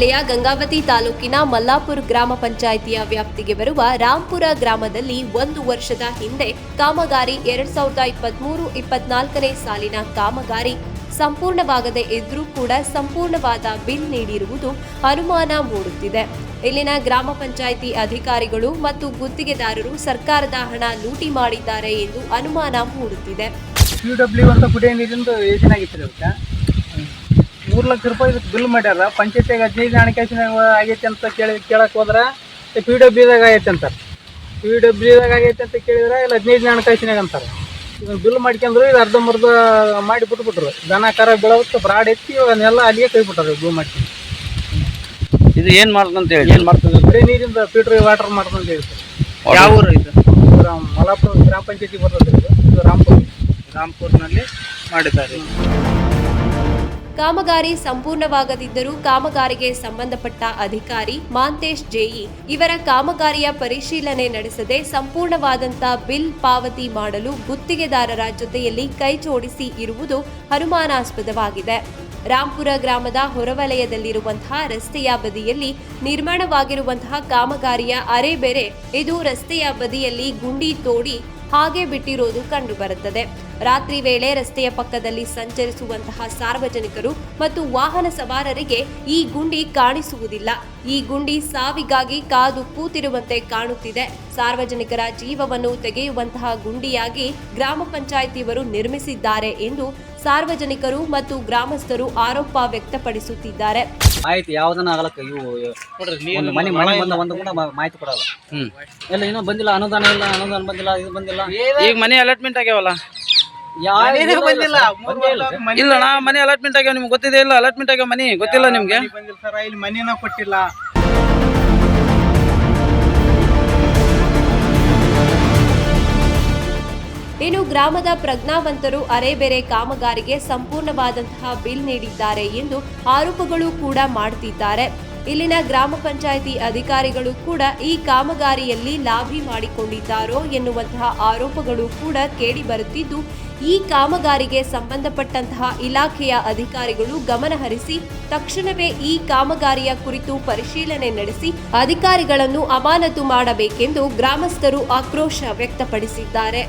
ಜಿಲ್ಲೆಯ ಗಂಗಾವತಿ ತಾಲೂಕಿನ ಮಲ್ಲಾಪುರ ಗ್ರಾಮ ಪಂಚಾಯಿತಿಯ ವ್ಯಾಪ್ತಿಗೆ ಬರುವ ರಾಂಪುರ ಗ್ರಾಮದಲ್ಲಿ ಒಂದು ವರ್ಷದ ಹಿಂದೆ ಕಾಮಗಾರಿ ಎರಡ್ ಸಾವಿರದ ಇಪ್ಪತ್ಮೂರು ಇಪ್ಪತ್ನಾಲ್ಕನೇ ಸಾಲಿನ ಕಾಮಗಾರಿ ಸಂಪೂರ್ಣವಾಗದೇ ಇದ್ರೂ ಕೂಡ ಸಂಪೂರ್ಣವಾದ ಬಿಲ್ ನೀಡಿರುವುದು ಅನುಮಾನ ಮೂಡುತ್ತಿದೆ. ಇಲ್ಲಿನ ಗ್ರಾಮ ಪಂಚಾಯಿತಿ ಅಧಿಕಾರಿಗಳು ಮತ್ತು ಗುತ್ತಿಗೆದಾರರು ಸರ್ಕಾರದ ಹಣ ಲೂಟಿ ಮಾಡಿದ್ದಾರೆ ಎಂದು ಅನುಮಾನ ಮೂಡುತ್ತಿದೆ. ಮೂರು ಲಕ್ಷ ರೂಪಾಯಿ ಇದಕ್ಕೆ ಬಿಲ್ ಮಾಡ್ಯಾರ. ಪಂಚಾಯತಿಗೆ ಹದಿನೈದು ಹಣಕಾಸಿನ ಆಗೈತೆ ಅಂತ ಕೇಳಿ ಕೇಳಕ್ಕೆ ಹೋದ್ರೆ ಪಿ ಡಬ್ಲ್ಯೂದಾಗ ಆಗೈತೆ ಅಂತಾರೆ. ಪಿ ಡಬ್ಲ್ಯೂದಾಗ ಆಗೈತೆ ಅಂತ ಕೇಳಿದ್ರೆ ಇಲ್ಲ ಹದಿನೈದು ಹಣಕಾಸಿನಾಗ ಅಂತಾರೆ. ಇದನ್ನ ಬಿಲ್ ಮಾಡ್ಕೊಂಡ್ರು ಇದು ಅರ್ಧಂಬರ್ಧ ಮಾಡಿ ಬಿಟ್ಬಿಟ್ರು. ದನ ಕರ ಬೆಳವತ್ತು ಬ್ರಾಡ್ ಎತ್ತಿ ಅದನ್ನೆಲ್ಲ ಅಲ್ಲಿಗೆ ಕೈ ಬಿಟ್ಟಾರೆ ಬಿಲ್ ಮಾಡ್ಕೊಂಡು. ಇದು ಏನ್ ಮಾಡ್ತಂತ ಹೇಳಿ? ಏನು ಮಾಡ್ತದೆ? ಬರೀ ನೀರಿಂದ ಫಿಲ್ಟ್ರ್ ವಾಟರ್ ಮಾಡ್ತಂತ ಹೇಳ್ತಾರೆ ಯಾವ ಊರು ಇದು? ಮಲಾಪುರ ಗ್ರಾಮ ಪಂಚಾಯತಿ ಬರ್ತದೆ ಇದು ರಾಮ್ಪುರ. ರಾಮ್ಪುರ್ನಲ್ಲಿ ಮಾಡಿದ್ದಾರೆ. ಕಾಮಗಾರಿ ಸಂಪೂರ್ಣವಾಗದಿದ್ದರೂ ಕಾಮಗಾರಿಗೆ ಸಂಬಂಧಪಟ್ಟ ಅಧಿಕಾರಿ ಮಾಂತೇಶ್ ಜೇಇ ಇವರ ಕಾಮಗಾರಿಯ ಪರಿಶೀಲನೆ ನಡೆಸದೆ ಸಂಪೂರ್ಣವಾದಂತ ಬಿಲ್ ಪಾವತಿ ಮಾಡಲು ಗುತ್ತಿಗೆದಾರರ ಜೊತೆಯಲ್ಲಿ ಕೈ ಜೋಡಿಸಿ ಇರುವುದು ಅನುಮಾನಾಸ್ಪದವಾಗಿದೆ. ರಾಂಪುರ ಗ್ರಾಮದ ಹೊರವಲಯದಲ್ಲಿರುವಂತಹ ರಸ್ತೆಯ ಬದಿಯಲ್ಲಿ ನಿರ್ಮಾಣವಾಗಿರುವಂತಹ ಕಾಮಗಾರಿಯ ಅರೆಬೆರೆ, ಇದು ರಸ್ತೆಯ ಬದಿಯಲ್ಲಿ ಗುಂಡಿ ತೋಡಿ ಹಾಗೆ ಬಿಟ್ಟಿರೋದು ಕಂಡುಬರುತ್ತದೆ. ರಾತ್ರಿ ವೇಳೆ ರಸ್ತೆಯ ಪಕ್ಕದಲ್ಲಿ ಸಂಚರಿಸುವಂತಹ ಸಾರ್ವಜನಿಕರು ಮತ್ತು ವಾಹನ ಸವಾರರಿಗೆ ಈ ಗುಂಡಿ ಕಾಣಿಸುವುದಿಲ್ಲ. ಈ ಗುಂಡಿ ಸಾವಿಗಾಗಿ ಕಾದು ಕೂತಿರುವಂತೆ ಕಾಣುತ್ತಿದೆ. ಸಾರ್ವಜನಿಕರ ಜೀವವನ್ನು ತೆಗೆಯುವಂತಹ ಗುಂಡಿಯಾಗಿ ಗ್ರಾಮ ಪಂಚಾಯಿತಿಯವರು ನಿರ್ಮಿಸಿದ್ದಾರೆ ಎಂದು ಸಾರ್ವಜನಿಕರು ಮತ್ತು ಗ್ರಾಮಸ್ಥರು ಆರೋಪ ವ್ಯಕ್ತಪಡಿಸುತ್ತಿದ್ದಾರೆ. ಆಯ್ತು ಯಾವ್ದನ್ನ ಆಗಲಕ್ಕ ಇವು ಒಂದು ಮನೆ ಮನೆ ಬಂದ ಒಂದು ಕೂಡ ಮಾ- ಮಾಹಿತಿ ಕೊಡಲ್ಲ. ಹ್ಮ್. ಎಲ್ಲ ಇನ್ನೂ ಬಂದಿಲ್ಲ ಅನುದಾನ ಇಲ್ಲ ಅನುದಾನ ಬಂದಿಲ್ಲ ಇದು ಬಂದಿಲ್ಲ. ಈಗ ಮನೆ ಅಲಾಟ್ಮೆಂಟ್ ಆಗ್ಯಾವಲ್ಲ. ಯಾವ ಬಂದಿಲ್ಲ? ಬಂದೇ ಇಲ್ಲ. ಇಲ್ಲ ನಾ ಮನೆ ಅಲಾಟ್ಮೆಂಟ್ ಆಗ್ಯಾವ ನಿಮ್ಗೆ ಗೊತ್ತಿದೆ ಇಲ್ಲ? ಅಲಾಟ್ಮೆಂಟ್ ಆಗ್ಯಾವ ಮನೆ? ಗೊತ್ತಿಲ್ಲ ನಿಮ್ಗೆ? ಬಂದಿಲ್ಲ ಸರ್ ಇಲ್ಲಿ ಮನೇನ ಕೊಟ್ಟಿಲ್ಲ. ಇನ್ನು ಗ್ರಾಮದ ಪ್ರಜ್ಞಾವಂತರು ಅರೆಬೆರೆ ಕಾಮಗಾರಿಗೆ ಸಂಪೂರ್ಣವಾದಂತಹ ಬಿಲ್ ನೀಡಿದ್ದಾರೆ ಎಂದು ಆರೋಪಗಳು ಕೂಡ ಮಾಡುತ್ತಿದ್ದಾರೆ ಇಲ್ಲಿನ ಗ್ರಾಮ ಪಂಚಾಯಿತಿ ಅಧಿಕಾರಿಗಳು ಕೂಡ ಈ ಕಾಮಗಾರಿಯಲ್ಲಿ ಲಾಭಿ ಮಾಡಿಕೊಂಡಿದ್ದಾರೋ ಎನ್ನುವಂತಹ ಆರೋಪಗಳು ಕೂಡ ಕೇಳಿ ಬರುತ್ತಿದ್ದು, ಈ ಕಾಮಗಾರಿಗೆ ಸಂಬಂಧಪಟ್ಟಂತಹ ಇಲಾಖೆಯ ಅಧಿಕಾರಿಗಳು ಗಮನಹರಿಸಿ ತಕ್ಷಣವೇ ಈ ಕಾಮಗಾರಿಯ ಕುರಿತು ಪರಿಶೀಲನೆ ನಡೆಸಿ, ಅಧಿಕಾರಿಗಳನ್ನು ಅಮಾನತು ಮಾಡಬೇಕೆಂದು ಗ್ರಾಮಸ್ಥರು ಆಕ್ರೋಶ ವ್ಯಕ್ತಪಡಿಸಿದ್ದಾರೆ.